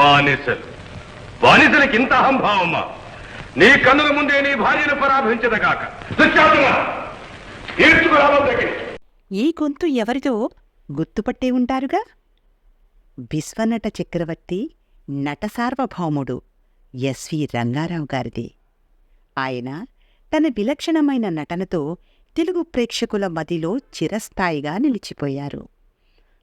బానిసలు బానిసలకి ఇంత అహంభావమా? నీ కన్నుల ముందే నీ భార్యను పరాభించదగాక ఈ గొంతు ఎవరిదో గుర్తుపట్టే ఉంటారుగా? విశ్వనట చక్రవర్తి నట సార్వభౌముడు ఎస్వి రంగారావు గారిది. ఆయన తన విలక్షణమైన నటనతో తెలుగు ప్రేక్షకుల మదిలో చిరస్థాయిగా నిలిచిపోయారు.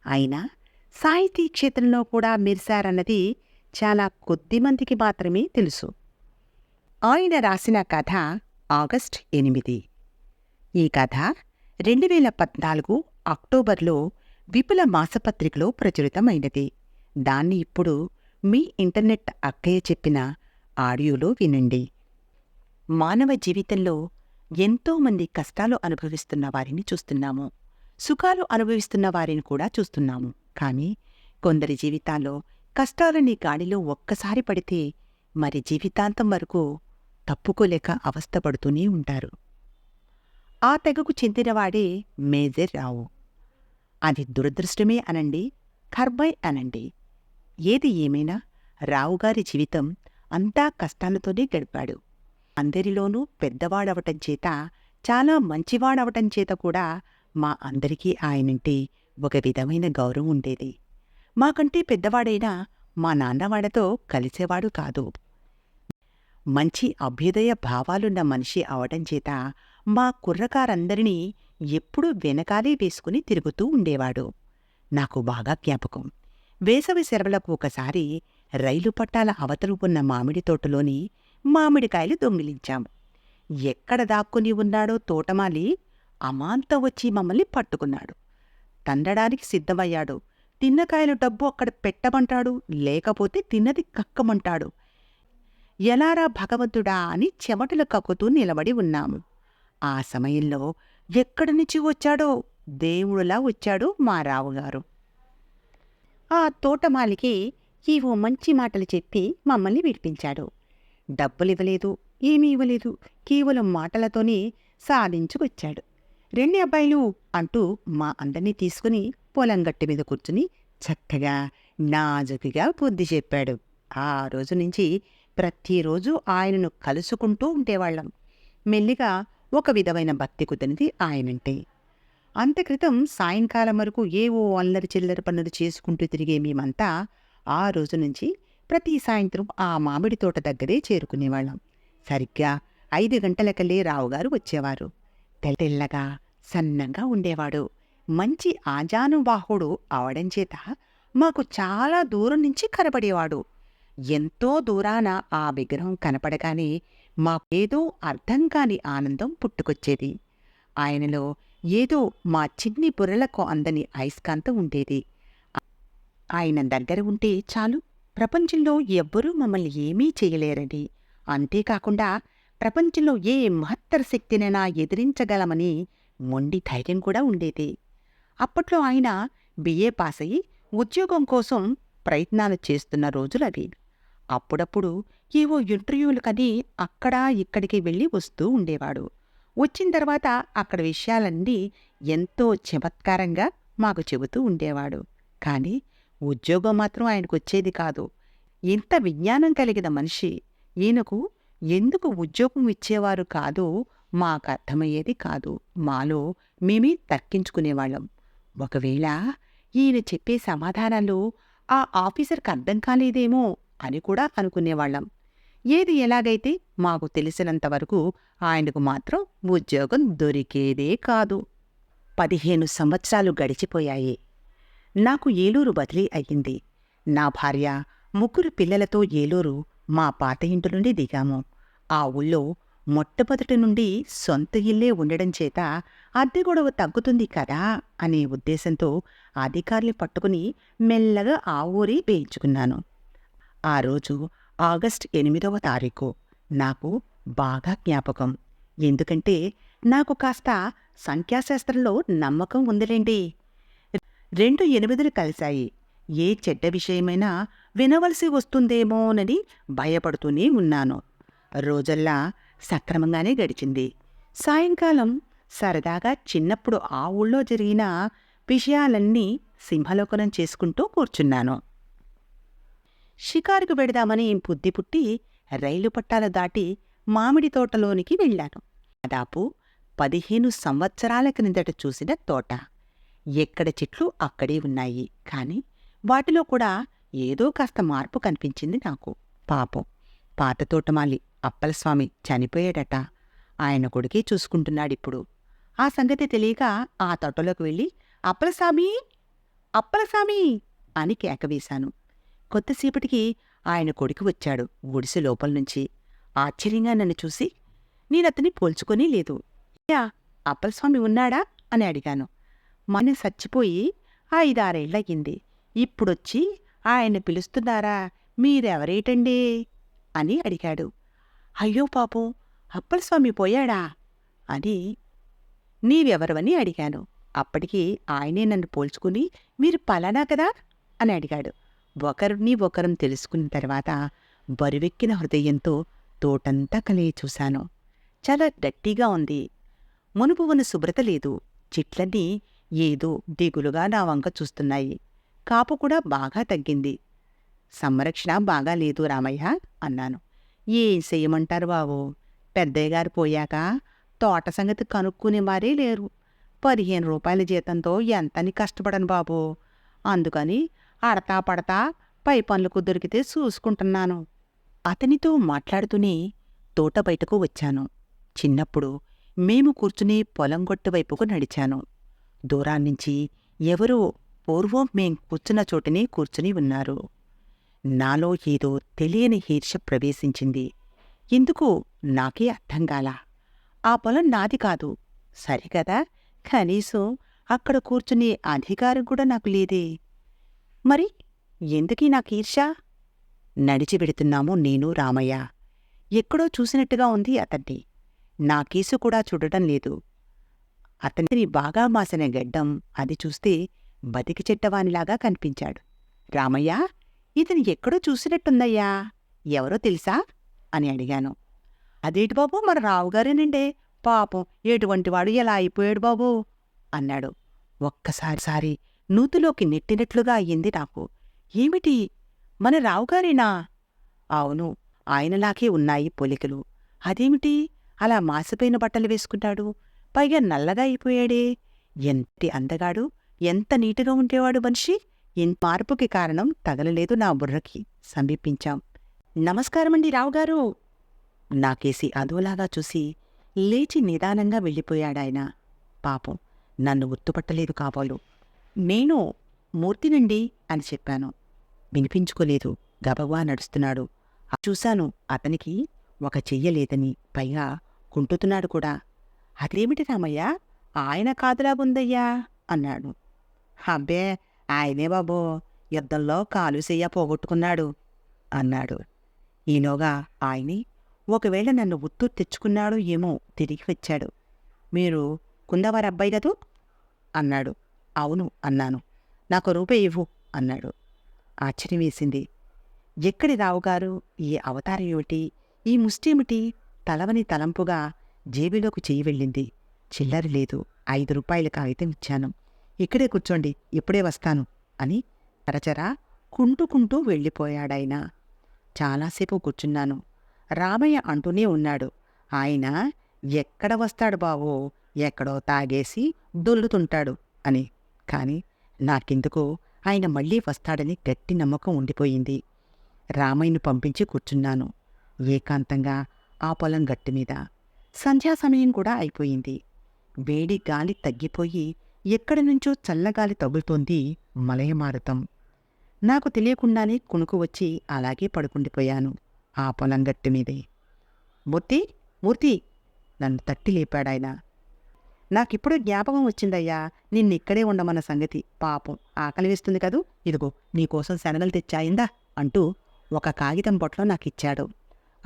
ఆయన సాహితీ క్షేత్రంలో కూడా మెరిశారన్నది చాలా కొద్ది మందికి మాత్రమే తెలుసు. ఆయన రాసిన కథ ఆగస్ట్ ఎనిమిది. ఈ కథ రెండు వేల పద్నాలుగు అక్టోబర్లో విపుల మాసపత్రికలో ప్రచురితమైనది. దాన్ని ఇప్పుడు మీ ఇంటర్నెట్ అక్కయ్య చెప్పిన ఆడియోలో వినండి. మానవ జీవితంలో ఎంతోమంది కష్టాలు అనుభవిస్తున్న వారిని చూస్తున్నాము. సుఖాలు అనుభవిస్తున్న వారిని కూడా చూస్తున్నాము. కానీ కొందరి జీవితాల్లో కష్టాలు నీ గాడిలో ఒక్కసారి పడితే మరి జీవితాంతం వరకు తప్పుకోలేక అవస్థపడుతూనే ఉంటారు. ఆ తెగకు చెందినవాడే మేజర్ రావు. అది దురదృష్టమే అనండి ఖర్బై అనండి. ఏది ఏమైనా రావుగారి జీవితం అంతా కష్టాలతోనే గడిపాడు. అందరిలోనూ పెద్దవాడవటం చేత చాలా మంచివాడవటం చేత కూడా మా అందరికీ ఆయనంటే ఒక విధమైన గౌరవం ఉండేది. మాకంటే పెద్దవాడైనా మా నాన్నవాడతో కలిసేవాడు కాదు. మంచి అభ్యుదయ భావాలున్న మనిషి అవడం చేత మా కుర్రకారందరినీ ఎప్పుడూ వెనకాలే వేసుకుని తిరుగుతూ ఉండేవాడు. నాకు బాగా జ్ఞాపకం. వేసవి సెలవులకు ఒకసారి రైలు పట్టాల అవతలు ఉన్న మామిడి తోటలోని మామిడికాయలు దొంగిలించాం. ఎక్కడ దాక్కుని ఉన్నాడో తోటమాలి అమాంత వచ్చి మమ్మల్ని పట్టుకున్నాడు. తండడానికి సిద్ధమయ్యాడు. తిన్నకాయల డబ్బు అక్కడ పెట్టమంటాడు లేకపోతే తిన్నది కక్కమంటాడు. ఎలారా భగవంతుడా అని చెమటలు కక్కుతూ నిలబడి ఉన్నాము. ఆ సమయంలో ఎక్కడి నుంచి వచ్చాడో దేవుడులా వచ్చాడు మా రావుగారు. ఆ తోటమాలికి ఈవో మంచి మాటలు చెప్పి మమ్మల్ని విడిపించాడు. డబ్బులివ్వలేదు ఏమీ ఇవ్వలేదు కేవలం మాటలతోనే సాధించుకొచ్చాడు. రెండు అబ్బాయిలు అంటూ మా అందరినీ తీసుకుని పొలం గట్టి మీద కూర్చుని చక్కగా నాజుకిగా బుద్ధి చెప్పాడు. ఆ రోజు నుంచి ప్రతిరోజు ఆయనను కలుసుకుంటూ ఉండేవాళ్ళం. మెల్లిగా ఒక విధమైన భక్తి కుదిరినది ఆయనంటే. అంతక్రితం సాయంకాలం వరకు ఏవో అల్లరి చిల్లరి పనులు చేసుకుంటూ తిరిగే మేమంతా ఆ రోజు నుంచి ప్రతి సాయంత్రం ఆ మామిడి తోట దగ్గరే చేరుకునేవాళ్ళం. సరిగ్గా ఐదు గంటలకల్లే రావుగారు వచ్చేవారు. తెల్లగా సన్నంగా ఉండేవాడు. మంచి ఆజానుబాహుడు అవడం చేత మాకు చాలా దూరం నుంచి కనపడేవాడు ఎంతో దూరాన ఆ విగ్రహం కనపడగానే మాకేదో అర్థం కాని ఆనందం పుట్టుకొచ్చేది. ఆయనలో ఏదో మా చిన్ని బుర్రలకు అందని అయస్కాంతం ఉండేది. ఆయన దగ్గర ఉంటే చాలు ప్రపంచంలో ఎవ్వరూ మమ్మల్ని ఏమీ చేయలేరని అంతేకాకుండా ప్రపంచంలో ఏ మహత్తర శక్తినైనా ఎదిరించగలమని మొండి ధైర్యం కూడా ఉండేది. అప్పట్లో ఆయన బిఏ పాస్ అయ్యి ఉద్యోగం కోసం ప్రయత్నాలు చేస్తున్న రోజులవి అప్పుడప్పుడు ఏవో ఇంటర్వ్యూలకని అక్కడా ఇక్కడికి వెళ్ళి వస్తూ ఉండేవాడు. వచ్చిన తర్వాత అక్కడ విషయాలన్నీ ఎంతో చమత్కారంగా మాకు చెబుతూ ఉండేవాడు. కానీ ఉద్యోగం మాత్రం ఆయనకు వచ్చేది కాదు. ఇంత విజ్ఞానం కలిగిన మనిషి ఈయనకు ఎందుకు ఉద్యోగం ఇచ్చేవారు కాదో మాకు అర్థమయ్యేది కాదు. మాలో మేమే తర్కించుకునేవాళ్ళం ఒకవేళ ఈయన చెప్పే సమాధానాలు ఆ ఆఫీసర్కి అర్థం కాలేదేమో అని కూడా అనుకునేవాళ్ళం. ఏది ఎలాగైతే మాకు తెలిసినంత వరకు ఆయనకు మాత్రం ఉద్యోగం దొరికేదే కాదు. పదిహేను సంవత్సరాలు గడిచిపోయాయి. నాకు ఏలూరు బదిలీ అయ్యింది. నా భార్య ముగ్గురు పిల్లలతో ఏలూరు మా పాత ఇంటి నుండి దిగాము. ఆ ఊళ్ళో మొట్టమొదటి నుండి సొంత ఇల్లే ఉండడం చేత అద్దె గొడవ తగ్గుతుంది కదా అనే ఉద్దేశంతో అధికారులు పట్టుకుని మెల్లగా ఆ ఊరి వేయించుకున్నాను. ఆ రోజు ఆగస్ట్ ఎనిమిదవ తారీఖు. నాకు బాగా జ్ఞాపకం. ఎందుకంటే నాకు కాస్త సంఖ్యాశాస్త్రంలో నమ్మకం ఉందిలేండి. రెండు ఎనిమిదిలు కలిశాయి. ఏ చెడ్డ విషయమైనా వినవలసి వస్తుందేమోనని భయపడుతూనే ఉన్నాను. రోజల్లా సక్రమంగానే గడిచింది. సాయంకాలం సరదాగా చిన్నప్పుడు ఆ ఊళ్ళో జరిగిన విషయాలన్నీ సింహలోకనం చేసుకుంటూ కూర్చున్నాను. షికారుకు వెడదామని బుద్ధి పుట్టి రైలు పట్టాల దాటి మామిడి తోటలోనికి వెళ్ళాను. దాదాపు పదిహేను సంవత్సరాల క్రిందట చూసిన తోట. ఎక్కడ చెట్లు అక్కడే ఉన్నాయి. కాని వాటిలో కూడా ఏదో కాస్త మార్పు కనిపించింది నాకు. పాపం పాత తోటమాలి అప్పలస్వామి చనిపోయాడట. ఆయన కొడుకే చూసుకుంటున్నాడిప్పుడు. ఆ సంగతి తెలియక ఆ తొట్టలోకి వెళ్ళి అప్పలస్వామి! అప్పలస్వామి! అని కేకవేశాను కొద్దిసేపటికి ఆయన కొడుకు వచ్చాడు ఒడిసి లోపల నుంచి. ఆశ్చర్యంగా నన్ను చూసి నేనతని పోల్చుకొని లేదు. యా అప్పలస్వామి ఉన్నాడా? అని అడిగాను. మన చచ్చిపోయి ఐదారేళ్ళయ్యింది ఇప్పుడొచ్చి ఆయన పిలుస్తున్నారా? మీరెవరేటండి? అని అడిగాడు. అయ్యో పాపం అప్పలస్వామి పోయాడా? అని నీవెవరవని అడిగాను. అప్పటికి ఆయనే నన్ను పోల్చుకుని మీరు పలానా కదా? అని అడిగాడు. ఒకరిని ఒకరం తెలుసుకున్న తర్వాత బరువెక్కిన హృదయంతో తోటంతా కలిగి చూశాను. చాలా డట్టిగా ఉంది. మునుపు ఉన్న శుభ్రత లేదు. చెట్లన్నీ ఏదో దిగులుగా నా వంక చూస్తున్నాయి. కాపు కూడా బాగా తగ్గింది. సంరక్షణ బాగా లేదు రామయ్య అన్నాను. ఏం చేయమంటారు బాబు? పెద్దయ్య గారు పోయాక తోట సంగతి కనుక్కునే వారే లేరు. పదిహేను రూపాయల జీతంతో ఎంతని కష్టపడను బాబు. అందుకని అడతా పడతా పై పనులకు దొరికితే చూసుకుంటున్నాను. అతనితో మాట్లాడుతూనే తోట బయటకు వచ్చాను. చిన్నప్పుడు మేము కూర్చుని పొలం గొట్టు వైపుకు నడిచాను. దూరాన్నించి ఎవరో పూర్వం మేం కూర్చున్న చోటనే కూర్చుని ఉన్నారు. నాలో ఏదో తెలియని హీర్ష ప్రవేశించింది. ఎందుకు? నాకే అర్థం కాల? ఆ పొలం నాది కాదు. సరికదా కనీసం అక్కడ కూర్చునే అధికారం కూడా నాకు లేదే. మరి ఎందుకీ నాకు ఈర్ష నడిచి పెడుతున్నాము నేను రామయ్య. ఎక్కడో చూసినట్టుగా ఉంది అతన్ని. నా కేసు కూడా చూడటం లేదు. అతనిని బాగా మాసిన గడ్డం అది చూస్తే బతికి చెట్టవానిలాగా కనిపించాడు. రామయ్య ఇతని ఎక్కడో చూసినట్టుందయ్యా. ఎవరో తెలుసా? అని అడిగాను. అదేటి బాబు? మన రావుగారేనండే. పాపం ఎటువంటి వాడు ఎలా అయిపోయాడు బాబు? అన్నాడు. ఒక్కసారి సారి నూతులోకి నెట్టినట్లుగా అయ్యింది నాకు. ఏమిటి? మన రావుగారేనా? అవును. ఆయనలాగే ఉన్నాయి పొలికలు. అదేమిటి? అలా మాసిపోయిన బట్టలు వేసుకుంటాడు. పైగా నల్లగా అయిపోయాడే. ఎంత అందగాడు ఎంత నీటుగా ఉండేవాడు మనిషి. మార్పుకి కారణం తగలలేదు నా బుర్రకి. సమీపించాం. నమస్కారమండి రావుగారు. నాకేసి అదోలాగా చూసి లేచి నిదానంగా వెళ్ళిపోయాడాయన. పాపం నన్ను గుర్తుపట్టలేదు కాబోలు. నేను మూర్తినండి అని చెప్పాను. వినిపించుకోలేదు. గబగబా నడుస్తున్నాడు. చూశాను అతనికి ఒక చెయ్యలేదని పైగా కుంటుతున్నాడు కూడా. అదేమిటి రామయ్య? ఆయన కాదులాగుందయ్యా అన్నాడు. అబ్బే ఆయనే బాబో యుద్ధంలో కాలుసెయ్య పోగొట్టుకున్నాడు అన్నాడు. ఈలోగా ఆయని ఒకవేళ నన్ను ఉత్తూరు తెచ్చుకున్నాడో ఏమో తిరిగి వచ్చాడు. మీరు కుందవారి అబ్బాయి కదూ? అన్నాడు. అవును అన్నాను. నాకు రూపాయి ఇవ్వు అన్నాడు. ఆశ్చర్యం వేసింది. ఎక్కడి రావుగారు ఈ అవతారం ఏమిటి? ఈ ముష్టేమిటి? తలవని తలంపుగా జేబులోకి చేయి వెళ్ళింది. చిల్లర లేదు. ఐదు రూపాయల కాగితం ఇచ్చాను. ఇక్కడే కూర్చోండి ఇప్పుడే వస్తాను అని చరచరా కుంటుకుంటూ వెళ్ళిపోయాడాయన. చాలాసేపు కూర్చున్నాను. రామయ్య అంటూనే ఉన్నాడు. ఆయన ఎక్కడ వస్తాడు బావో ఎక్కడో తాగేసి దొల్లుతుంటాడు అని. కాని నాకెందుకో ఆయన మళ్ళీ వస్తాడని గట్టి నమ్మకం ఉండిపోయింది. రామయ్యను పంపించి కూర్చున్నాను. ఏకాంతంగా ఆ పొలం గట్టి మీద. సంధ్యా సమయం కూడా అయిపోయింది. వేడి గాలి తగ్గిపోయి ఎక్కడి నుంచో చల్లగాలి తగులుతోంది మలయమారుతం. నాకు తెలియకుండానే కొనుకు వచ్చి అలాగే పడుకుండిపోయాను ఆ పొలం గట్టి మీదే. మూర్తి మూర్తి నన్ను తట్టి లేపాడాయన. నాకిప్పుడు జ్ఞాపకం వచ్చిందయ్యా నిన్నిక్కడే ఉండమన్న సంగతి. పాపం ఆకలి వేస్తుంది కదూ. ఇదిగో నీకోసం శనగలు తెచ్చాయిందా అంటూ ఒక కాగితం బొట్లో నాకిచ్చాడు.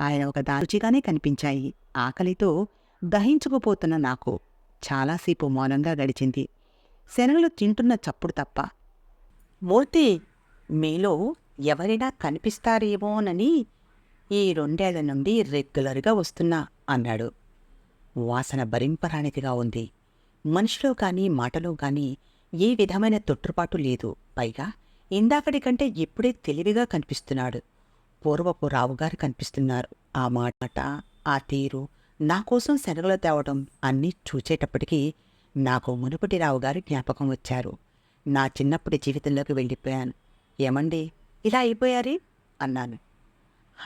ఆయన ఒక దారుచిగానే కనిపించాయి. ఆకలితో దహించుకుపోతున్న నాకు చాలాసేపు మౌనంగా గడిచింది. శనగలు తింటున్న చప్పుడు తప్ప. మూర్తి మీలో ఎవరైనా కనిపిస్తారేమోనని ఈ రెండేళ్ళ నుండి రెగ్యులర్గా వస్తున్నా అన్నాడు. వాసన భరింపరానిదిగా ఉంది. మనిషిలో కానీ మాటలో కానీ ఏ విధమైన తొట్టుపాటు లేదు. పైగా ఇందాకటి కంటే ఇప్పుడే తెలివిగా కనిపిస్తున్నాడు. పూర్వపు రావుగారు కనిపిస్తున్నారు. ఆ మాట ఆ తీరు నా కోసం శనగలు తేవడం అన్నీ చూచేటప్పటికీ నాకు మునుపటి రావుగారు జ్ఞాపకం వచ్చారు. నా చిన్నప్పటి జీవితంలోకి వెళ్ళిపోయాను. ఏమండి? ఇలా అయిపోయారే? అన్నాను.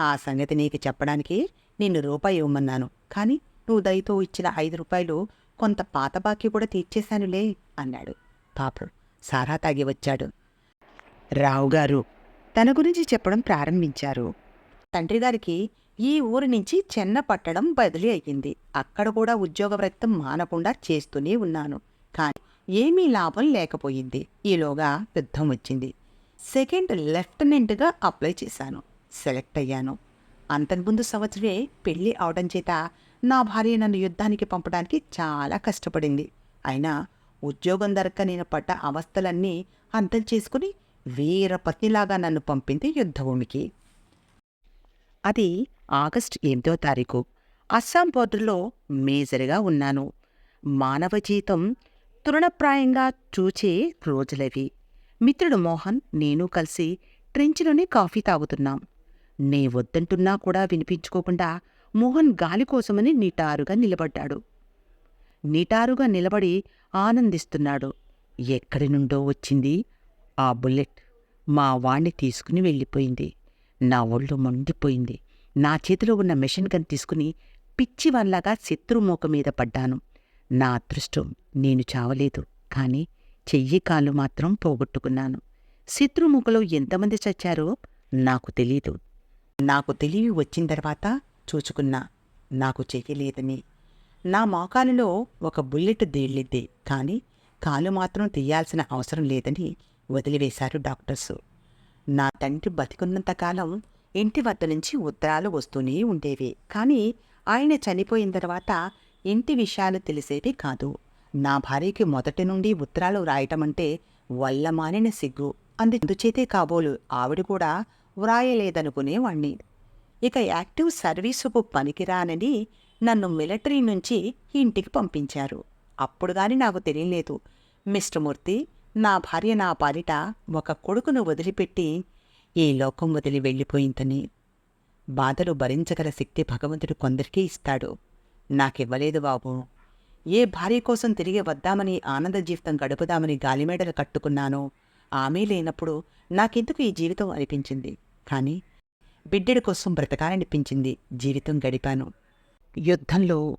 ఆ సంగతి నీకు చెప్పడానికి నిన్ను రూపాయి ఇవ్వమన్నాను. కానీ నువ్వు దయతో ఇచ్చిన ఐదు రూపాయలు కొంత పాత బాకీ కూడా తీర్చేశానులే అన్నాడు. పాప సారా తాగి వచ్చాడు. రావుగారు తన గురించి చెప్పడం ప్రారంభించారు. తండ్రి గారికి ఈ ఊరి నుంచి చెన్న పట్టడం బదిలీ అయ్యింది. అక్కడ కూడా ఉద్యోగ వృత్తం మానకుండా చేస్తూనే ఉన్నాను. కానీ ఏమీ లాభం లేకపోయింది. ఈలోగా యుద్ధం వచ్చింది. సెకండ్ లెఫ్టినెంట్గా అప్లై చేశాను. సెలెక్ట్ అయ్యాను. అంతకుముందు సంవత్సరమే పెళ్ళి అవడం చేత నా భార్య నన్ను యుద్ధానికి పంపడానికి చాలా కష్టపడింది. అయినా ఉద్యోగం దొరక్క నేను పడ్డ అవస్థలన్నీ అర్థం చేసుకుని వీర పత్నిలాగా నన్ను పంపింది యుద్ధభూమికి. అది ఆగస్టు ఎనిమిదో తారీఖు. అస్సాం బోర్డర్లో మేజర్గా ఉన్నాను. మానవ జీతం తృణప్రాయంగా చూచే రోజులవి. మిత్రుడు మోహన్ నేను కలిసి ట్రెంచ్లోనే కాఫీ తాగుతున్నాం. నే వద్దంటున్నా కూడా వినిపించుకోకుండా మోహన్ గాలి కోసమని నిటారుగా నిలబడ్డాడు. నిటారుగా నిలబడి ఆనందిస్తున్నాడు. ఎక్కడి నుండో వచ్చింది ఆ బుల్లెట్. మా వాణ్ణి తీసుకుని వెళ్ళిపోయింది. నా ఒళ్ళు మండిపోయింది. నా చేతిలో ఉన్న మెషిన్ గన్ తీసుకుని పిచ్చివల్లాగా శత్రుమోక మీద పడ్డాను. నా అదృష్టం నేను చావలేదు కానీ చెయ్యి కాలు మాత్రం పోగొట్టుకున్నాను. శత్రుముఖలో ఎంతమంది చచ్చారో నాకు తెలీదు. నాకు తెలివి వచ్చిన తర్వాత చూచుకున్నా నాకు చెయ్యలేదని నా మోకాలులో ఒక బుల్లెట్ దేళ్ళిద్ది కానీ కాలు మాత్రం తీయాల్సిన అవసరం లేదని వదిలివేశారు డాక్టర్సు. నా తండ్రి బతికున్నంతకాలం ఇంటి వద్ద నుంచి ఉత్తరాలు వస్తూనే ఉండేవి. కానీ ఆయన చనిపోయిన తర్వాత ఇంటి విషయాలు తెలిసేవి కాదు. నా భార్యకి మొదటి నుండి ఉత్తరాలు రాయటం అంటే వల్లమానిన సిగ్గు. అందుచేతే కాబోలు ఆవిడ కూడా వ్రాయలేదనుకునేవాణ్ణి. ఇక యాక్టివ్ సర్వీసుకు పనికిరానని నన్ను మిలిటరీ నుంచి ఇంటికి పంపించారు. అప్పుడు కానీ నాకు తెలియలేదు. మిస్టర్ మూర్తి నా భార్య నా పాలిట ఒక కొడుకును వదిలిపెట్టి ఈ లోకం వదిలి వెళ్ళిపోయిందని. బాధలు భరించగల శక్తి భగవంతుడు కొందరికీ ఇస్తాడు. నాకివ్వలేదు బాబు. ఏ భార్య కోసం తిరిగి వద్దామని ఆనంద జీవితం గడుపుదామని గాలిమేడలు కట్టుకున్నానో ఆమె లేనప్పుడు నాకెందుకు ఈ జీవితం అనిపించింది? కానీ బిడ్డడి కోసం బ్రతకాలనిపించింది. జీవితం గడిపాను. యుద్ధంలో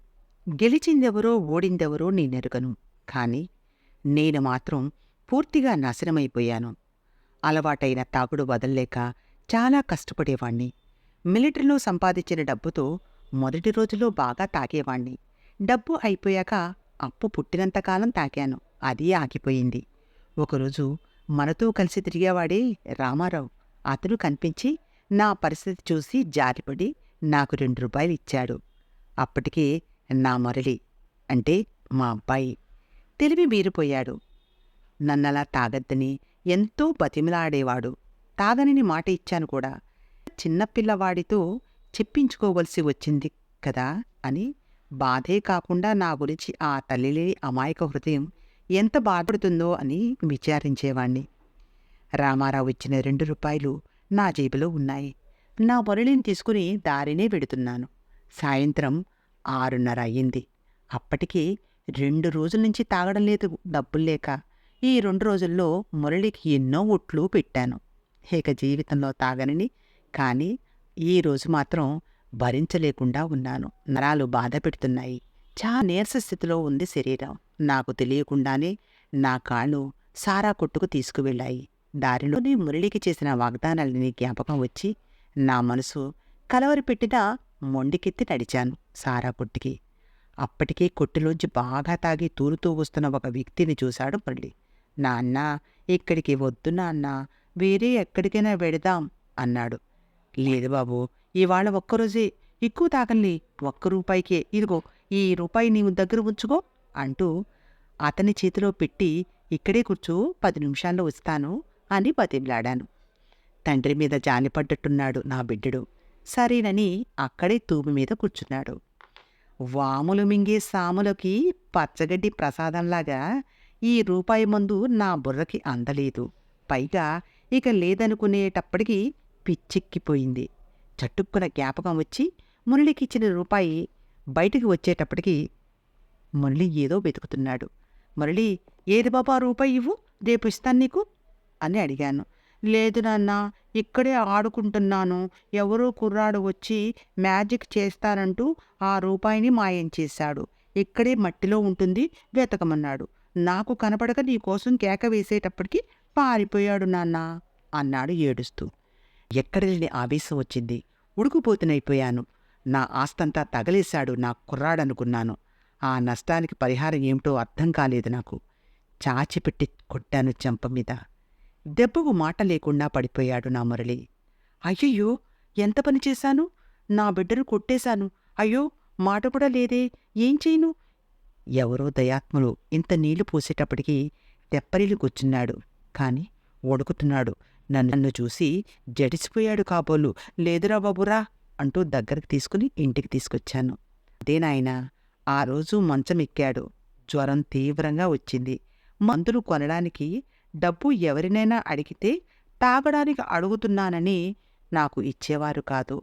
గెలిచిందెవరో ఓడిందెవరో నేనెరుగను. కానీ నేను మాత్రం పూర్తిగా నాశనమైపోయాను. అలవాటైన తాగుడు వదల్లేక చాలా కష్టపడేవాణ్ణి. మిలిటరీలో సంపాదించిన డబ్బుతో మొదటి రోజులో బాగా తాగేవాణ్ణి. డబ్బు అయిపోయాక అప్పు పుట్టినంతకాలం తాగాను. అది ఆగిపోయింది. ఒకరోజు మనతో కలిసి తిరిగేవాడే రామారావు అతను కనిపించి నా పరిస్థితి చూసి జారిపడి నాకు రెండు రూపాయలు ఇచ్చాడు. అప్పటికే నా మురళి అంటే మా అబ్బాయి తెలివి మీరిపోయాడు నన్నలా తాగద్దని ఎంతో బతిమిలాడేవాడు. తాగనని మాట ఇచ్చాను కూడా. చిన్నపిల్లవాడితో చెప్పించుకోవలసి వచ్చింది కదా అని. బాధే కాకుండా నా గురించి ఆ తల్లిలేని అమాయక హృదయం ఎంత బాధపడుతుందో అని విచారించేవాణ్ణి. రామారావు ఇచ్చిన రెండు రూపాయలు నా జేబులో ఉన్నాయి. నా మురళిని తీసుకుని దారినే పెడుతున్నాను సాయంత్రం ఆరున్నర అయ్యింది. అప్పటికి రెండు రోజుల నుంచి తాగడం లేదు డబ్బులు లేక. ఈ రెండు రోజుల్లో మురళికి ఎన్నో ఒట్లు పెట్టాను. ఇక జీవితంలో తాగనని కానీ ఈ రోజు మాత్రం భరించలేకుండా ఉన్నాను. నరాలు బాధ పెడుతున్నాయి. చాలా నీరస స్థితిలో ఉంది శరీరం. నాకు తెలియకుండానే నా కాళ్ళు సారా కొట్టుకు తీసుకువెళ్ళాయి. దారిలోనే మురళికి చేసిన వాగ్దానాలని జ్ఞాపకం వచ్చి నా మనసు కలవరి పెట్టిన మొండికెత్తి నడిచాను సారా కొట్టుకి. అప్పటికే కొట్టులోంచి బాగా తాగి తూరుతూ వస్తున్న ఒక వ్యక్తిని చూశాడు మురళి. నాన్న ఇక్కడికి వద్దు నాన్న వేరే ఎక్కడికైనా వెడదాం అన్నాడు. లేదు బాబు ఇవాళ ఒక్కరోజే ఎక్కువ తాగండి ఒక్క రూపాయికే ఇదిగో ఈ రూపాయి నీవు దగ్గర ఉంచుకో అంటూ అతని చేతిలో పెట్టి ఇక్కడే కూర్చో పది నిమిషాల్లో వస్తాను అని బతిమలాడాను. తండ్రి మీద జాలిపడ్డట్టున్నాడు నా బిడ్డడు. సరేనని అక్కడే తూము మీద కూర్చున్నాడు. వాములు మింగే సాములకి పచ్చగడ్డి ప్రసాదంలాగా ఈ రూపాయి మందు నా బుర్రకి అందలేదు. పైగా ఇక లేదనుకునేటప్పటికీ పిచ్చెక్కిపోయింది. చట్టుక్కున జ్ఞాపకం వచ్చి మురళికి ఇచ్చిన రూపాయి బయటికి వచ్చేటప్పటికి మురళి ఏదో వెతుకుతున్నాడు. మురళి ఏది బాబా రూపాయి ఇవ్వు? రేపు ఇస్తాను నీకు? అని అడిగాను. లేదు నాన్న ఇక్కడే ఆడుకుంటున్నాను. ఎవరో కుర్రాడు వచ్చి మ్యాజిక్ చేస్తానంటూ ఆ రూపాయిని మాయం చేశాడు. ఇక్కడే మట్టిలో ఉంటుంది వెతకమన్నాడు. నాకు కనపడక నీకోసం కేక వేసేటప్పటికి పారిపోయాడు నాన్న అన్నాడు ఏడుస్తూ. ఎక్కడలేని ఆవేశం వచ్చింది. ఉడుకుపోతునైపోయాను. నా ఆస్తంతా తగలేశాడు నా కుర్రాడనుకున్నాను. ఆ నష్టానికి పరిహారం ఏమిటో అర్థం కాలేదు నాకు. చాచిపెట్టి కొట్టాను చెంప మీద. దెబ్బకు మాట లేకుండా పడిపోయాడు నా మురళి. అయ్యయ్యో ఎంత పని చేశాను? నా బిడ్డను కొట్టేశాను. అయ్యో మాట కూడా లేదే. ఏం చేయను? ఎవరో దయాత్ములు ఇంత నీళ్ళు పూసేటప్పటికీ తెప్పరిల్లు కూర్చున్నాడు. కాని ఒడుకుతున్నాడు నన్ను చూసి జడిసిపోయాడు కాబోలు. లేదురా బాబురా అంటూ దగ్గరికి తీసుకుని ఇంటికి తీసుకొచ్చాను. అదే నాయనా ఆ రోజు మంచం ఎక్కాడు. జ్వరం తీవ్రంగా వచ్చింది. మందులు కొనడానికి డబ్బు ఎవరినైనా అడిగితే తాగడానికి అడుగుతున్నానని నాకు ఇచ్చేవారు కాదు.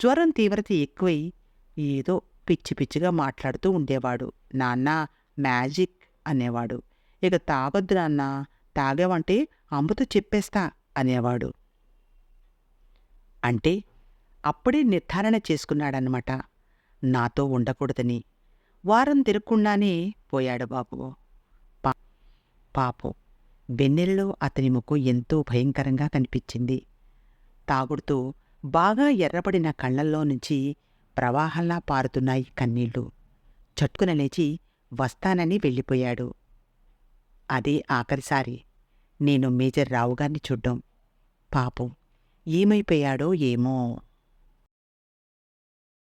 జ్వరం తీవ్రత ఎక్కువై ఏదో పిచ్చి పిచ్చిగా మాట్లాడుతూ ఉండేవాడు. నాన్న మ్యాజిక్ అనేవాడు. ఇక తాగొద్దు నాన్న తాగావంటే అమ్మతో చెప్పేస్తా అనేవాడు. అంటే అప్పుడే నిర్ధారణ చేసుకున్నాడనమాట నాతో ఉండకూడదని. వారం తిరగకుండానే పోయాడు బాబు. పా పాపం. వెన్నెలలో అతని ముఖం ఎంతో భయంకరంగా కనిపించింది. తాగుడుతూ బాగా ఎర్రబడిన కళ్ళల్లో నుంచి ప్రవాహంలా పారుతున్నాయి కన్నీళ్ళు. చట్టుకున లేచి వస్తానని వెళ్ళిపోయాడు. అదే ఆఖరిసారి. నేను మేజర్ రావుగారిని చూడ్డం. పాపం ఏమైపోయాడో ఏమో.